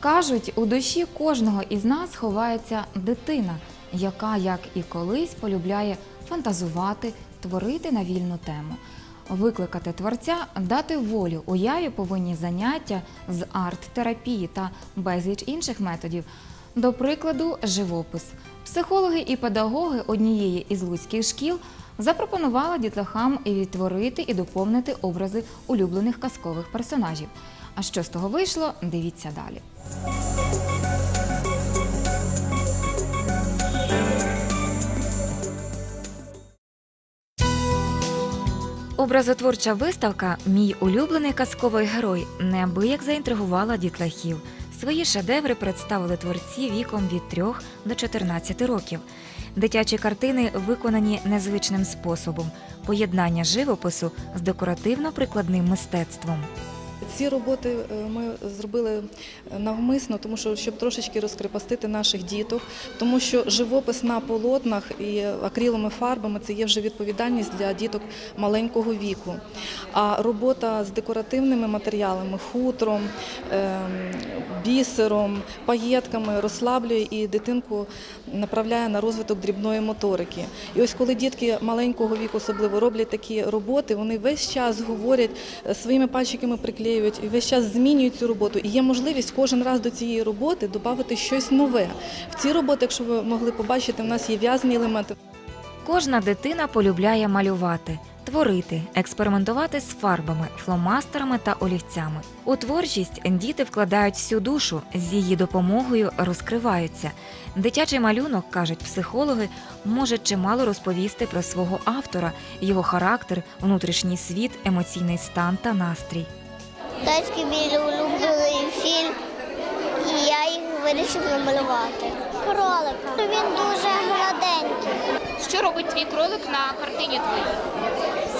Кажуть, у душі кожного із нас ховається дитина, яка, як і колись, полюбляє фантазувати, творити на вільну тему. Викликати творця, дати волю уяві повинні заняття з арт-терапії та безліч інших методів. До прикладу, живопис. Психологи і педагоги однієї із луцьких шкіл запропонували дітлахам відтворити і доповнити образи улюблених казкових персонажів. А що з того вийшло, дивіться далі. Образотворча виставка Мій улюблений казковий герой неабияк заінтригувала дітлахів. Свої шедеври представили творці віком від 3 до 14 років. Дитячі картини виконані незвичним способом поєднання живопису з декоративно-прикладним мистецтвом. Ці роботи е, ми зробили навмисно, тому що щоб трошечки розкрепостити наших діток, тому що живопис на полотнах і акриловими фарбами це є вже відповідальність для діток маленького віку. А робота з декоративними матеріалами, хутром, ем, бісером, паєтками розслаблює і дитинку направляє на розвиток дрібної моторики. І ось коли дітки маленького віку особливо роблять такі роботи, вони весь час говорять е, своїми пальчиками приклеюють і весь час змінюють цю роботу. І є можливість кожен раз до цієї роботи додати щось нове. В ці роботи, якщо ви могли побачити, в нас є в'язані елементи. Кожна дитина полюбляє малювати, творити, експериментувати з фарбами, фломастерами та олівцями. У творчість діти вкладають всю душу, з її допомогою розкриваються. Дитячий малюнок, кажуть психологи, може чимало розповісти про свого автора, його характер, внутрішній світ, емоційний стан та настрій. Тацький мій улюблений фільм, і я їх вирішив намалювати. Кролика. Він дуже гладенький. Що робить твій кролик на картині твоїй?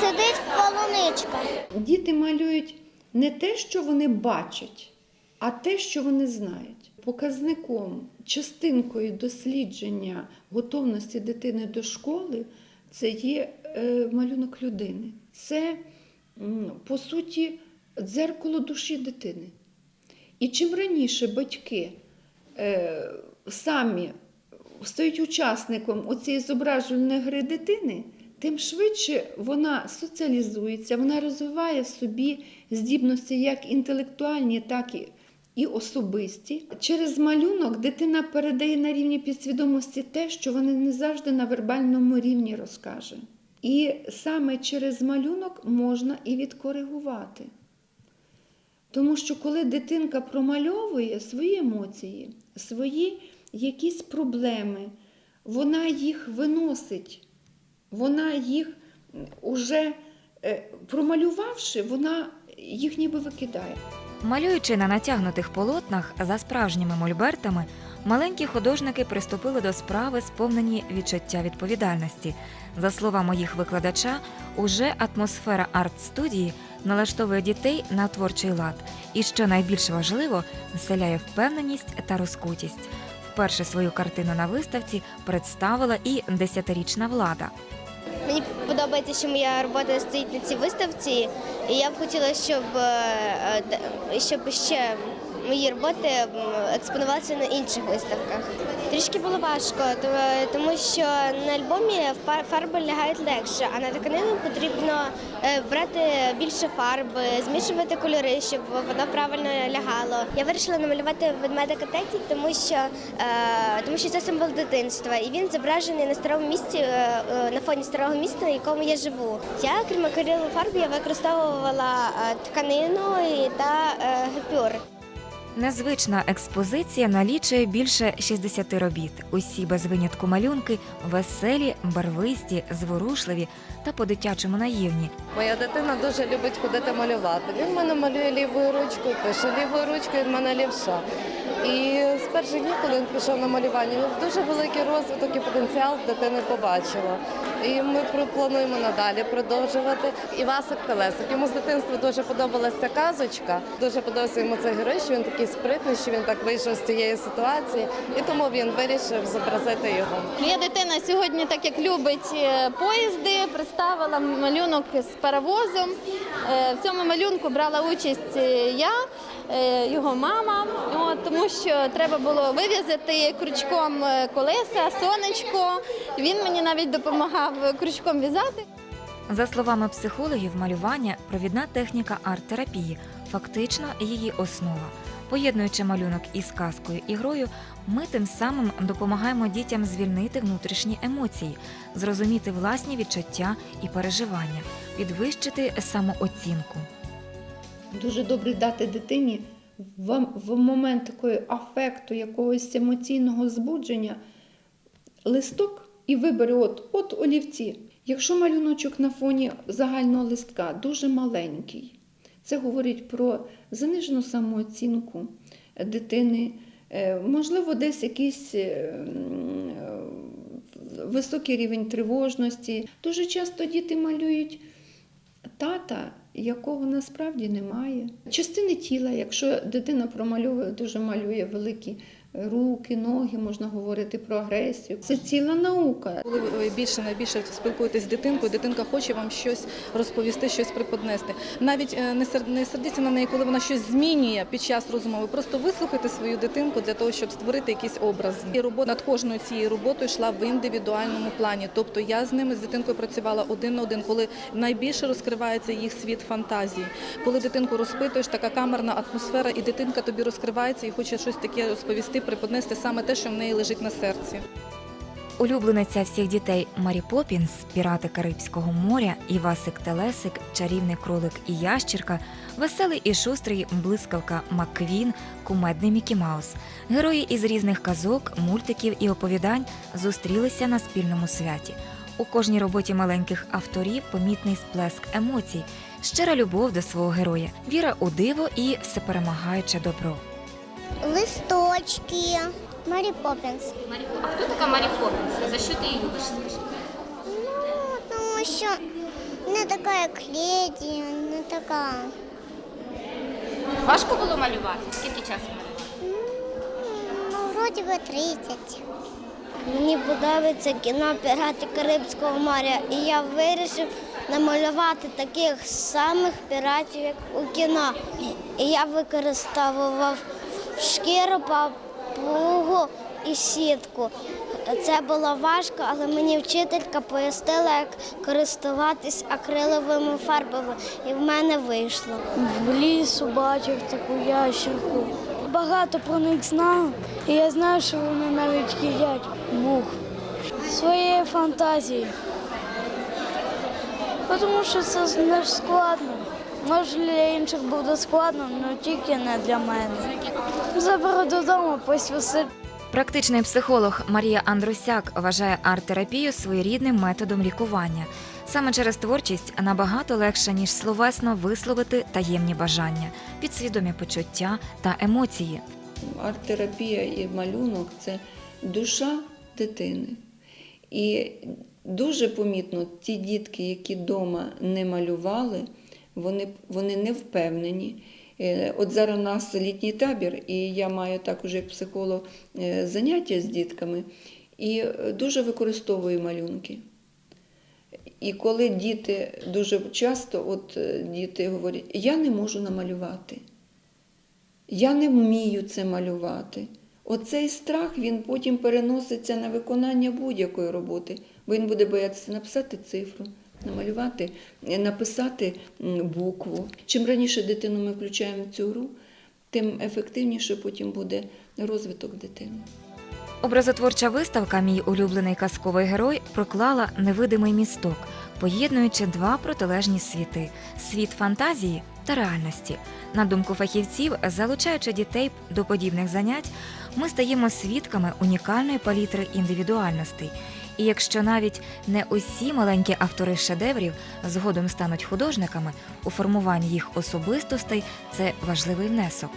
Сидить в полуничка. Діти малюють не те, що вони бачать, а те, що вони знають. Показником, частинкою дослідження готовності дитини до школи це є е, малюнок людини. Це, по суті, дзеркало душі дитини. І чим раніше батьки е, самі стають учасником оцієї зображувальної гри дитини, тим швидше вона соціалізується, вона розвиває в собі здібності як інтелектуальні, так і, і особисті. Через малюнок дитина передає на рівні підсвідомості те, що вона не завжди на вербальному рівні розкаже. І саме через малюнок можна і відкоригувати. Тому що коли дитинка промальовує свої емоції, свої якісь проблеми, вона їх виносить, вона їх уже е, промалювавши, вона їх ніби викидає. Малюючи на натягнутих полотнах за справжніми мольбертами, маленькі художники приступили до справи, сповнені відчуття відповідальності. За словами їх викладача, уже атмосфера арт-студії налаштовує дітей на творчий лад і, що найбільш важливо, населяє впевненість та розкутість. Вперше свою картину на виставці представила і десятирічна влада. Мені подобається, що моя робота стоїть на цій виставці, і я б хотіла, щоб, е, щоб ще мої роботи експонувалися на інших виставках. Трішки було важко, тому що на альбомі фарби лягають легше, а на тканину потрібно е, брати більше фарби, змішувати кольори, щоб воно правильно лягало. Я вирішила намалювати ведмедика Теті, тому що, е, тому що це символ дитинства, і він зображений на старому місці, е, на фоні старого міста, на якому я живу. Я, крім акрилової фарби, я використовувала тканину та гіпюр. Незвична експозиція налічує більше 60 робіт. Усі без винятку малюнки веселі, барвисті, зворушливі та по-дитячому наївні. Моя дитина дуже любить ходити малювати. Він в мене малює лівою ручкою, пише лівою ручкою, в мене лівша. І з перших днів, коли він пішов на малювання, дуже великий розвиток і потенціал дитини побачила. І ми плануємо надалі продовжувати. Івасик Телесик. Йому з дитинства дуже подобалася казочка. Дуже подобався йому цей герой, що він такий спритний, що він так вийшов з цієї ситуації. І тому він вирішив зобразити його. Моя дитина сьогодні, так як любить е, поїзди, представила малюнок з паровозом. Е, В цьому малюнку брала участь е, я, його мама, От, тому що треба було вив'язати крючком е, колеса, сонечко. Він мені навіть допомагав крючком в'язати. За словами психологів, малювання провідна техніка арт-терапії, фактично її основа. Поєднуючи малюнок із казкою і грою, ми тим самим допомагаємо дітям звільнити внутрішні емоції, зрозуміти власні відчуття і переживання, підвищити самооцінку. Дуже добре дати дитині в, в момент такої афекту, якогось емоційного збудження, листок і вибери от, от олівці. Якщо малюночок на фоні загального листка дуже маленький, це говорить про занижену самооцінку дитини, е, можливо, десь якийсь е, високий рівень тривожності. Дуже часто діти малюють тата, якого насправді немає. Частини тіла, якщо дитина промальовує, дуже малює великі руки, ноги, можна говорити про агресію. Це ціла наука. Коли ви більше найбільше спілкуєтесь з дитинкою, дитинка хоче вам щось розповісти, щось приподнести. Навіть е, не сер- не сердіться на неї, коли вона щось змінює під час розмови. Просто вислухайте свою дитинку для того, щоб створити якийсь образ. І робота над кожною цією роботою йшла в індивідуальному плані. Тобто я з ними з дитинкою працювала один на один, коли найбільше розкривається їх світ фантазії. Коли дитинку розпитуєш, така камерна атмосфера, і дитинка тобі розкривається і хоче щось таке розповісти, приподнести саме те, що в неї лежить на серці. Улюблениця всіх дітей Марі Попінс, пірати Карибського моря, Івасик Телесик, чарівний кролик і ящірка, веселий і шустрий блискавка Макквін, кумедний Мікі Маус. Герої із різних казок, мультиків і оповідань зустрілися на спільному святі. У кожній роботі маленьких авторів помітний сплеск емоцій, щира любов до свого героя, віра у диво і всеперемагаюче добро. Листочки. Марі Поппінс. Марі... А хто така Марі Поппінс? За що ти її любиш? Скажи. Ну, тому що не така, як леді, не така. Важко було малювати? Скільки часу малювати? Ну, вроді би 30. Мені подобається кіно Пірати Карибського моря, і я вирішив намалювати таких самих піратів, як у кіно. І я використовував шкіру, папугу і сітку. Це було важко, але мені вчителька пояснила, як користуватись акриловими фарбами, і в мене вийшло. В лісу бачив таку ящерку. Багато про них знаю, і я знаю, що вони навіть їдять мух. Своєї фантазії. Тому що це не складно. Може для інших буде складно, але тільки не для мене. Заберу додому, пусть висить. Практичний психолог Марія Андрусяк вважає арт-терапію своєрідним методом лікування. Саме через творчість набагато легше, ніж словесно висловити таємні бажання, підсвідомі почуття та емоції. Арт-терапія і малюнок це душа дитини. І дуже помітно, ті дітки, які вдома не малювали, вони, вони не впевнені. Е, От зараз у нас літній табір, і я маю також як психолог е, заняття з дітками, і е, дуже використовую малюнки. І коли діти дуже часто, от діти говорять, я не можу намалювати. Я не вмію це малювати. Оцей страх він потім переноситься на виконання будь-якої роботи, бо він буде боятися написати цифру, намалювати, е, написати букву. Чим раніше дитину ми включаємо в цю гру, тим ефективніше потім буде розвиток дитини. Образотворча виставка Мій улюблений казковий герой проклала невидимий місток, поєднуючи два протилежні світи світ фантазії та реальності. На думку фахівців, залучаючи дітей до подібних занять, ми стаємо свідками унікальної палітри індивідуальностей. І якщо навіть не усі маленькі автори шедеврів згодом стануть художниками, у формуванні їх особистостей це важливий внесок.